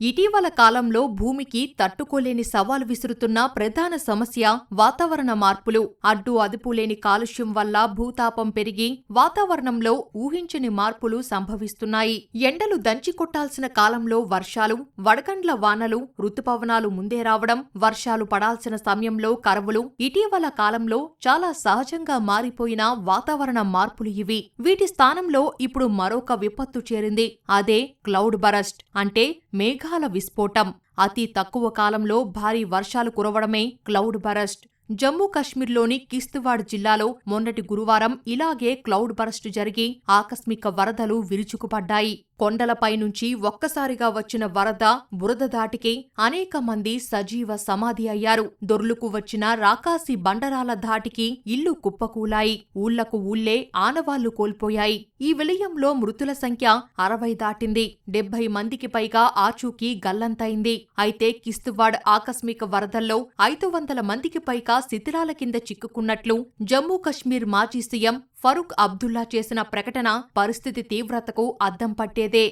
ఇటీవల కాలంలో భూమికి తట్టుకోలేని సవాలు విసురుతున్న ప్రధాన సమస్య వాతావరణ మార్పులు. అడ్డు అదుపులేని కాలుష్యం వల్ల భూతాపం పెరిగి వాతావరణంలో ఊహించని మార్పులు సంభవిస్తున్నాయి. ఎండలు దంచి కొట్టాల్సిన కాలంలో వర్షాలు వడగండ్ల వానలు ఋతుపవనాలు ముందే రావడం వర్షాలు పడాల్సిన సమయంలో కరవులు ఇటీవల కాలంలో చాలా సహజంగా మారిపోయిన వాతావరణ మార్పులు ఇవి. వీటి స్థానంలో ఇప్పుడు మరొక విపత్తు చేరింది. అదే క్లౌడ్ బరస్ట్ అంటే మేఘ మేఘాల విస్ఫోటం. అతి తక్కువ కాలంలో భారీ వర్షాలు కురవడమే క్లౌడ్ బరస్ట్. జమ్మూ కశ్మీర్లోని కిస్తువాడ్ జిల్లాలో మొన్నటి గురువారం ఇలాగే క్లౌడ్ బరస్ట్ జరిగి ఆకస్మిక వరదలు విరుచుకుపడ్డాయి. కొండలపై నుంచి ఒక్కసారిగా వచ్చిన వరద బురద దాటికి అనేక మంది సజీవ సమాధి అయ్యారు. దొర్లుకు వచ్చిన రాకాసి బండరాల ధాటికి ఇల్లు కుప్పకూలాయి. ఊళ్ళకు ఊళ్ళే ఆనవాళ్ళు కోల్పోయాయి. ఈ విలయంలో మృతుల సంఖ్య అరవై దాటింది. డెబ్బై మందికి పైగా ఆచూకీ గల్లంతైంది. అయితే కిస్తువాడ్ ఆకస్మిక వరదల్లో ఐదు వందల మందికి పైగా శిథిలాల కింద చిక్కుకున్నట్లు జమ్మూ కశ్మీర్ మాజీ సీఎం ఫరూక్ అబ్దుల్లా చేసిన ప్రకటన పరిస్థితి తీవ్రతకు అద్దం పట్టేది. ఈ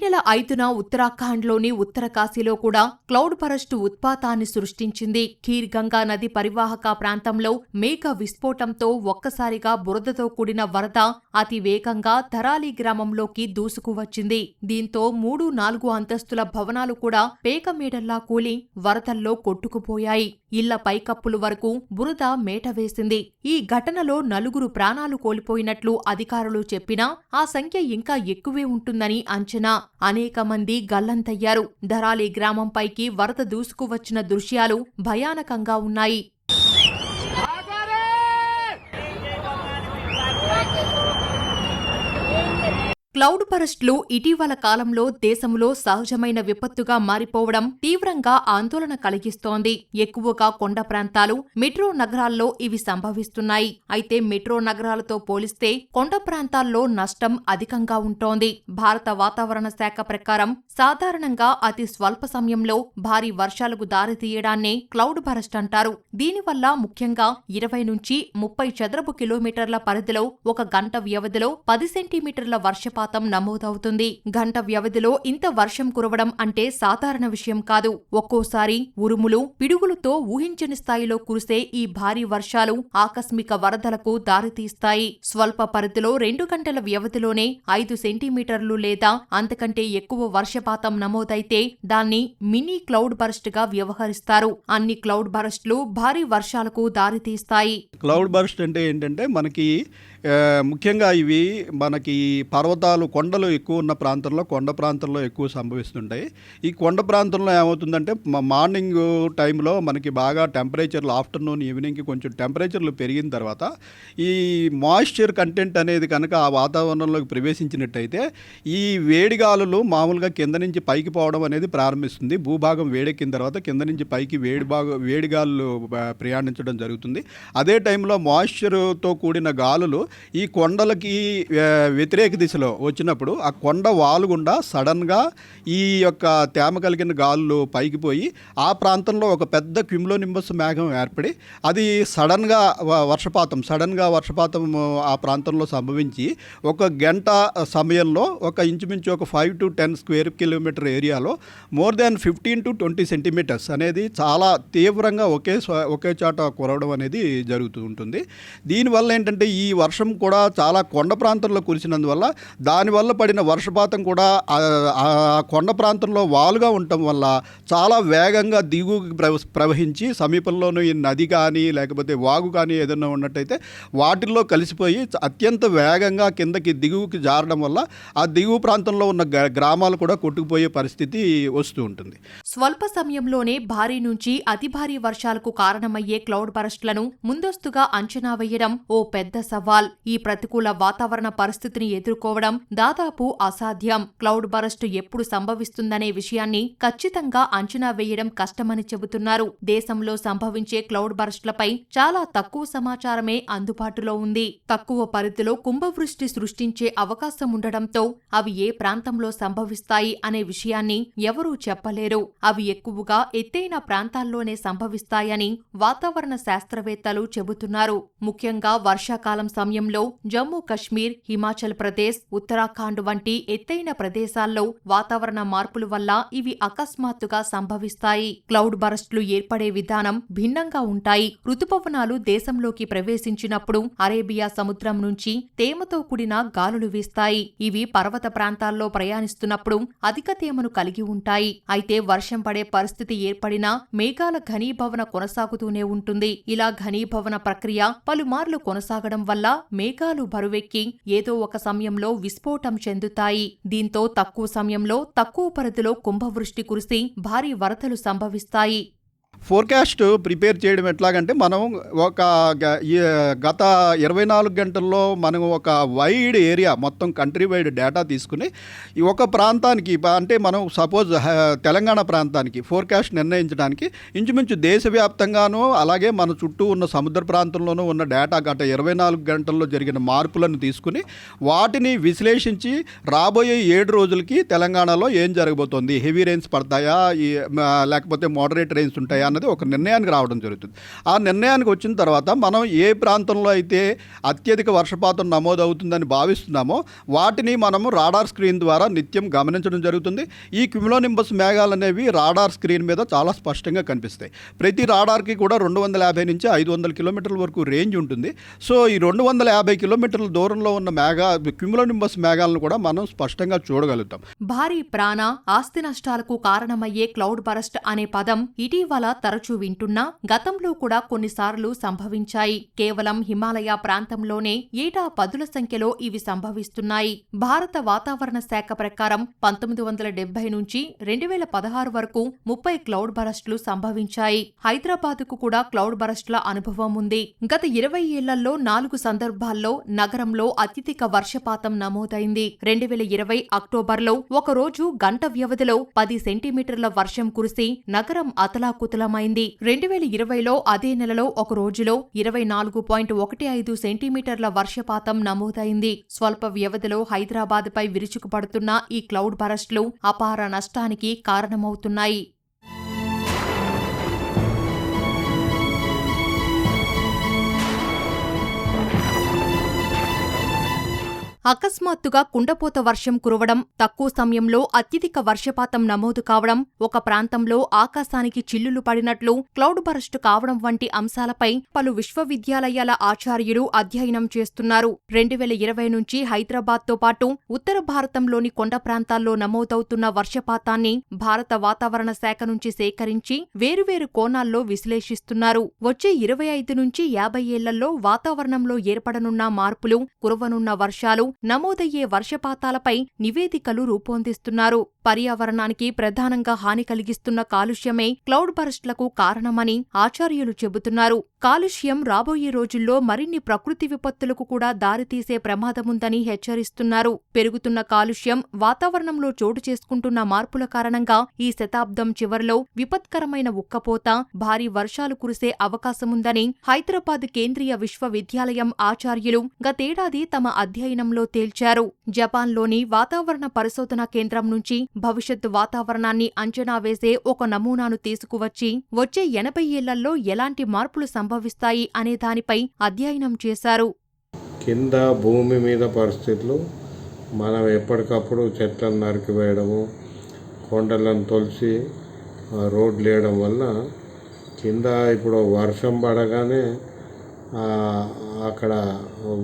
నెల ఐదున ఉత్తరాఖండ్లోని ఉత్తరకాశీలో కూడా క్లౌడ్ బరస్ట్ ఉత్పాతాన్ని సృష్టించింది. ఖీర్ గంగా నది పరివాహక ప్రాంతంలో మేఘ విస్ఫోటంతో ఒక్కసారిగా బురదతో కూడిన వరద అతి వేగంగా ధరాలి గ్రామంలోకి దూసుకువచ్చింది దీంతో మూడు నాలుగు అంతస్తుల భవనాలు కూడా పేకమేడల్లా కూలి వరదల్లో కొట్టుకుపోయాయి. ఇళ్ళ పైకప్పులు వరకు బురద మేట వేసింది. ఈ ఘటనలో నలుగురు ప్రాణాలు కోల్పోయినట్లు అధికారులు చెప్పినా ఆ సంఖ్య ఇంకా ఎక్కువే ఉంటుందని అంచనా. అనేక మంది గల్లంతయ్యారు. ధరాలి గ్రామంపైకి వరద దూసుకువచ్చిన దృశ్యాలు భయానకంగా ఉన్నాయి. క్లౌడ్ బరస్ట్లు ఇటీవల కాలంలో దేశంలో సహజమైన విపత్తుగా మారిపోవడం తీవ్రంగా ఆందోళన కలిగిస్తోంది. ఎక్కువగా కొండ ప్రాంతాలు మెట్రో నగరాల్లో ఇవి సంభవిస్తున్నాయి. అయితే మెట్రో నగరాలతో పోలిస్తే కొండ ప్రాంతాల్లో నష్టం అధికంగా ఉంటోంది. భారత వాతావరణ శాఖ ప్రకారం సాధారణంగా అతి స్వల్ప సమయంలో భారీ వర్షాలకు దారితీయడాన్నే క్లౌడ్ బరస్ట్ అంటారు. దీనివల్ల ముఖ్యంగా ఇరవై నుంచి ముప్పై చదరపు కిలోమీటర్ల పరిధిలో ఒక గంట వ్యవధిలో పది సెంటీమీటర్ల వర్షపాతం నమోదవుతుంది. గంట వ్యవధిలో ఇంత వర్షం కురవడం అంటే సాధారణ విషయం కాదు. ఒక్కోసారి ఉరుములు పిడుగులతో ఊహించని స్థాయిలో కురిసే ఈ భారీ వర్షాలు ఆకస్మిక వరదలకు దారితీస్తాయి. స్వల్ప పరిధిలో రెండు గంటల వ్యవధిలోనే ఐదు సెంటీమీటర్లు లేదా అంతకంటే ఎక్కువ వర్షపాతం నమోదైతే దాన్ని మినీ క్లౌడ్ బర్స్ట్గా వ్యవహరిస్తారు. అన్ని క్లౌడ్ బరస్ట్లు భారీ వర్షాలకు దారితీస్తాయి. క్లౌడ్ బర్స్ట్ అంటే ఏంటంటే మనకి ముఖ్యంగా ఇవి మనకి పర్వతాలు కొండలు ఎక్కువ ఉన్న ప్రాంతంలో కొండ ప్రాంతంలో ఎక్కువ సంభవిస్తుంటాయి. ఈ కొండ ప్రాంతంలో ఏమవుతుందంటే మార్నింగ్ టైంలో మనకి బాగా టెంపరేచర్లు ఆఫ్టర్నూన్ ఈవినింగ్కి కొంచెం టెంపరేచర్లు పెరిగిన తర్వాత ఈ మాయిశ్చర్ కంటెంట్ అనేది కనుక ఆ వాతావరణంలోకి ప్రవేశించినట్టయితే ఈ వేడిగాలులు మామూలుగా కింద నుంచి పైకి పోవడం అనేది ప్రారంభిస్తుంది. భూభాగం వేడెక్కిన తర్వాత కింద నుంచి పైకి వేడి భాగం వేడిగాలు ప్రయాణించడం జరుగుతుంది. అదే టైంలో మాయిశ్చర్తో కూడిన గాలులు ఈ కొండలకి వ్యతిరేక దిశలో వచ్చినప్పుడు ఆ కొండ వాలుగుండా సడన్గా ఈ యొక్క తేమ కలిగిన గాలులు పైకి పోయి ఆ ప్రాంతంలో ఒక పెద్ద క్విమ్లోనింబస్ మేఘం ఏర్పడి అది సడన్గా వర్షపాతం సడన్గా వర్షపాతం ఆ ప్రాంతంలో సంభవించి ఒక గంట సమయంలో ఒక ఇంచుమించు ఒక five to ten square kilometer ఏరియాలో more than fifteen to twenty centimeters అనేది చాలా తీవ్రంగా ఒకే ఒకే చోట కురవడం అనేది జరుగుతూ ఉంటుంది. దీనివల్ల ఏంటంటే ఈ వర్షం కూడా చాలా కొండ ప్రాంతంలో కురిసినందువల్ల దానివల్ల పడిన వర్షపాతం కూడా ఆ కొండ ప్రాంతంలో వాలుగా ఉండటం వల్ల చాలా వేగంగా దిగు ప్రవ ప్రవహించి సమీపంలోనూ ఈ నది కానీ లేకపోతే వాగు కానీ ఏదైనా ఉన్నట్టయితే వాటిల్లో కలిసిపోయి అత్యంత వేగంగా కిందకి దిగువకి జారడం వల్ల ఆ దిగువ ప్రాంతంలో ఉన్న గ- గ్రామాలు కూడా కొట్టుకుపోయే పరిస్థితి వస్తూ ఉంటుంది. స్వల్ప సమయంలోనే భారీ నుంచి అతి భారీ వర్షాలకు కారణమయ్యే క్లౌడ్ బరస్ట్లను ముందస్తుగా అంచనా వేయడం ఓ పెద్ద సవాల్. ఈ ప్రతికూల వాతావరణ పరిస్థితిని ఎదుర్కోవడం దాదాపు అసాధ్యం. క్లౌడ్ బరస్ట్ ఎప్పుడు సంభవిస్తుందనే విషయాన్ని ఖచ్చితంగా అంచనా వేయడం కష్టమని చెబుతున్నారు. దేశంలో సంభవించే క్లౌడ్ బరస్ట్లపై చాలా తక్కువ సమాచారమే అందుబాటులో ఉంది. తక్కువ పరిధిలో కుంభవృష్టి సృష్టించే అవకాశం ఉండడంతో అవి ఏ ప్రాంతంలో సంభవిస్తాయి అనే విషయాన్ని ఎవరూ చెప్పలేరు. అవి ఎక్కువగా ఎత్తైన ప్రాంతాల్లోనే సంభవిస్తాయని వాతావరణ శాస్త్రవేత్తలు చెబుతున్నారు. ముఖ్యంగా వర్షాకాలం సమయంలో జమ్మూ కశ్మీర్ హిమాచల్ ప్రదేశ్ ఉత్తరాఖండ్ వంటి ఎత్తైన ప్రదేశాల్లో వాతావరణ మార్పుల వల్ల ఇవి అకస్మాత్తుగా సంభవిస్తాయి. క్లౌడ్ బరస్ట్లు ఏర్పడే విధానం భిన్నంగా ఉంటాయి. ఋతుపవనాలు దేశంలోకి ప్రవేశించినప్పుడు అరేబియా సముద్రం నుంచి తేమతో కూడిన గాలులు వీస్తాయి. ఇవి పర్వత ప్రాంతాల్లో ప్రయాణిస్తున్నప్పుడు అధిక తేమను కలిగి ఉంటాయి. అయితే వర్షం పడే పరిస్థితి ఏర్పడినా మేఘాల ఘనీభవన కొనసాగుతూనే ఉంటుంది. ఇలా ఘనీభవన ప్రక్రియ పలుమార్లు కొనసాగడం వల్ల మేఘాలు బరువెక్కి ఏదో ఒక సమయంలో విస్ఫోటం చెందుతాయి. దీంతో తక్కువ సమయంలో తక్కువ పరిధిలో కుంభవృష్టి కురిసి భారీ వరదలు సంభవిస్తాయి. ఫోర్కాస్ట్ ప్రిపేర్ చేయడం ఎట్లాగంటే మనం ఒక గ- గత ఇరవై నాలుగు గంటల్లో మనం ఒక వైడ్ ఏరియా మొత్తం కంట్రీ వైడ్ డేటా తీసుకుని ఒక ప్రాంతానికి అంటే మనం సపోజ్ తెలంగాణ ప్రాంతానికి ఫోర్కాస్ట్ నిర్ణయించడానికి ఇంచుమించు దేశవ్యాప్తంగానూ అలాగే మన చుట్టూ ఉన్న సముద్ర ప్రాంతంలోనూ ఉన్న డేటా గత ఇరవై నాలుగు గంటల్లో జరిగిన మార్పులను తీసుకుని వాటిని విశ్లేషించి రాబోయే ఏడు రోజులకి తెలంగాణలో ఏం జరగబోతోంది? హెవీ రెయిన్స్ పడతాయా? లేకపోతే మోడరేట్ రెయిన్స్ ఉంటాయా? అన్నది ఒక నిర్ణయానికి రావడం జరుగుతుంది. ఆ నిర్ణయానికి వచ్చిన తర్వాత మనం ఏ ప్రాంతంలో అయితే అత్యధిక వర్షపాతం నమోదవుతుందని భావిస్తున్నామో వాటిని మనము రాడార్ స్క్రీన్ ద్వారా నిత్యం గమనించడం జరుగుతుంది. ఈ క్యుములోనింబస్ మేఘాలు అనేవి రాడార్ స్క్రీన్ మీద చాలా స్పష్టంగా కనిపిస్తాయి. ప్రతి రాడార్కి కూడా రెండు వందల యాభై నుంచి ఐదు వందల కిలోమీటర్ల వరకు రేంజ్ ఉంటుంది. సో ఈ రెండు వందల యాభై కిలోమీటర్ల దూరంలో ఉన్న మేఘా క్యుములోనింబస్ మేఘాలను కూడా మనం స్పష్టంగా చూడగలుగుతాం. భారీ ప్రాణ ఆస్తి నష్టాలకు కారణమయ్యే క్లౌడ్ బరస్ట్ అనే పదం ఇటీవల తరచూ వింటున్నా గతంలో కూడా కొన్నిసార్లు సంభవించాయి. కేవలం హిమాలయ ప్రాంతంలోనే ఏటా పదుల సంఖ్యలో ఇవి సంభవిస్తున్నాయి. భారత వాతావరణ శాఖ ప్రకారం పంతొమ్మిది వందల డెబ్బై నుంచి రెండు వేల పదహారు వరకు ముప్పై క్లౌడ్ బరస్ట్లు సంభవించాయి. హైదరాబాద్కు కూడా క్లౌడ్ బరస్ట్ల అనుభవం ఉంది. గత ఇరవై ఏళ్ళలో నాలుగు సందర్భాల్లో నగరంలో అత్యధిక వర్షపాతం నమోదైంది. రెండు వేల ఇరవై అక్టోబర్లో ఒకరోజు గంట వ్యవధిలో పది సెంటీమీటర్ల వర్షం కురిసి నగరం అతలాకుతలమైంది రెండు వేల ఇరవైలో అదే నెలలో ఒక రోజులో ఇరవై నాలుగు పాయింట్ ఒకటి ఐదు సెంటీమీటర్ల వర్షపాతం నమోదైంది. స్వల్ప వ్యవధిలో హైదరాబాద్పై విరుచుకుపడుతున్న ఈ క్లౌడ్ బరస్ట్లు అపార నష్టానికి కారణమవుతున్నాయి. అకస్మాత్తుగా కుండపోత వర్షం కురవడం తక్కువ సమయంలో అత్యధిక వర్షపాతం నమోదు కావడం ఒక ప్రాంతంలో ఆకాశానికి చిల్లులు పడినట్లు క్లౌడ్ బరస్ట్ కావడం వంటి అంశాలపై పలు విశ్వవిద్యాలయాల ఆచార్యులు అధ్యయనం చేస్తున్నారు. రెండు వేల ఇరవై నుంచి హైదరాబాద్తో పాటు ఉత్తర భారతంలోని కొండ ప్రాంతాల్లో నమోదవుతున్న వర్షపాతాన్ని భారత వాతావరణ శాఖ నుంచి సేకరించి వేరువేరు కోణాల్లో విశ్లేషిస్తున్నారు. వచ్చే ఇరవై ఐదు నుంచి యాభై ఏళ్ళలో వాతావరణంలో ఏర్పడనున్న మార్పులు కురవనున్న వర్షాలు నమోదయ్యే వర్షపాతాలపై నివేదికలు రూపొందిస్తున్నారు. పర్యావరణానికి ప్రధానంగా హాని కలిగిస్తున్న కాలుష్యమే క్లౌడ్ బరస్ట్లకు కారణమని ఆచార్యులు చెబుతున్నారు. కాలుష్యం రాబోయే రోజుల్లో మరిన్ని ప్రకృతి విపత్తులకు కూడా దారితీసే ప్రమాదముందని హెచ్చరిస్తున్నారు. పెరుగుతున్న కాలుష్యం వాతావరణంలో చోటు చేసుకుంటున్న మార్పుల కారణంగా ఈ శతాబ్దం చివరిలో విపత్కరమైన ఉక్కపోత భారీ వర్షాలు కురిసే అవకాశముందని హైదరాబాద్ కేంద్రీయ విశ్వవిద్యాలయం ఆచార్యులు గతేడాది తమ అధ్యయనంలో తేల్చారు. జపాన్లోని వాతావరణ పరిశోధన కేంద్రం నుంచి భవిష్యత్తు వాతావరణాన్ని అంచనా వేసే ఒక నమూనాను తీసుకువచ్చి వచ్చే ఎనభై ఏళ్ళలో ఎలాంటి మార్పులు సంభవిస్తాయి అనే దానిపై అధ్యయనం చేశారు. కింద భూమి మీద పరిస్థితులు మనం ఎప్పటికప్పుడు చెట్లను నరికివేయడము కొండలను తొలిసి రోడ్లు వేయడం వల్ల కింద ఇప్పుడు వర్షం పడగానే అక్కడ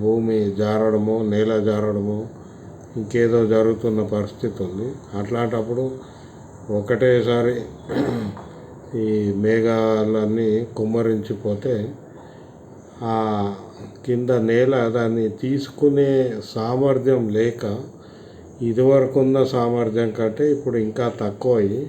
భూమి జారడము నేల జారడము ఇంకేదో జరుగుతున్న పరిస్థితి ఉంది. అట్లాంటప్పుడు ఒకటేసారి ఈ మేఘాలన్నీ కుమ్మరించిపోతే ఆ కింద నేల దాన్ని తీసుకునే సామర్థ్యం లేక ఇదివరకు ఉన్న సామర్థ్యం కంటే ఇప్పుడు ఇంకా తక్కువ అయ్యి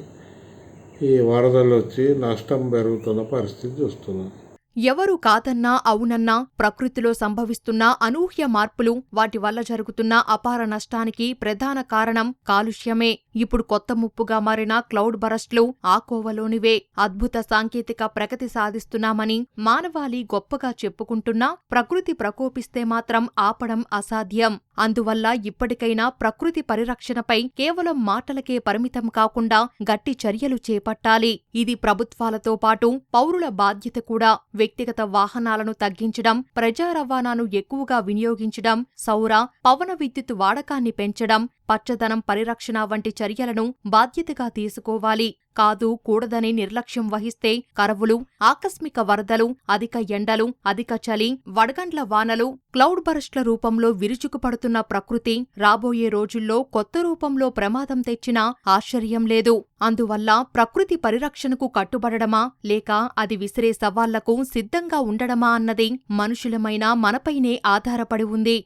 ఈ వరదలు వచ్చి నష్టం పెరుగుతున్న పరిస్థితి చూస్తున్నాం. ఎవరు కాదన్నా అవునన్నా ప్రకృతిలో సంభవిస్తున్న అనూహ్య మార్పులు వాటి వల్ల జరుగుతున్న అపార నష్టానికి ప్రధాన కారణం కాలుష్యమే. ఇప్పుడు కొత్త ముప్పుగా మారిన క్లౌడ్ బరస్ట్లు ఆ కోవలోనివే. అద్భుత సాంకేతిక ప్రగతి సాధిస్తున్నామని మానవాళి గొప్పగా చెప్పుకుంటున్నా ప్రకృతి ప్రకోపిస్తే మాత్రం ఆపడం అసాధ్యం. అందువల్ల ఇప్పటికైనా ప్రకృతి పరిరక్షణపై కేవలం మాటలకే పరిమితం కాకుండా గట్టి చర్యలు చేపట్టాలి. ఇది ప్రభుత్వాలతో పాటు పౌరుల బాధ్యత కూడా. వ్యక్తిగత వాహనాలను తగ్గించడం ప్రజా రవాణాను ఎక్కువగా వినియోగించడం సౌర పవన విద్యుత్ వాడకాన్ని పెంచడం పచ్చదనం పరిరక్షణ వంటి చర్యలను బాధ్యతగా తీసుకోవాలి. కాదు కూడదని నిర్లక్ష్యం వహిస్తే కరవులు ఆకస్మిక వరదలు అధిక ఎండలు అధిక చలి వడగండ్ల వానలు క్లౌడ్ బరస్ట్ల రూపంలో విరుచుకుపడుతున్న ప్రకృతి రాబోయే రోజుల్లో కొత్త రూపంలో ప్రమాదం తెచ్చినా ఆశ్చర్యం లేదు. అందువల్ల ప్రకృతి పరిరక్షణకు కట్టుబడడమా లేక అది విసిరే సవాళ్ళకు సిద్ధంగా ఉండడమా అన్నది మనుషులమైన మనపైనే ఆధారపడి ఉంది.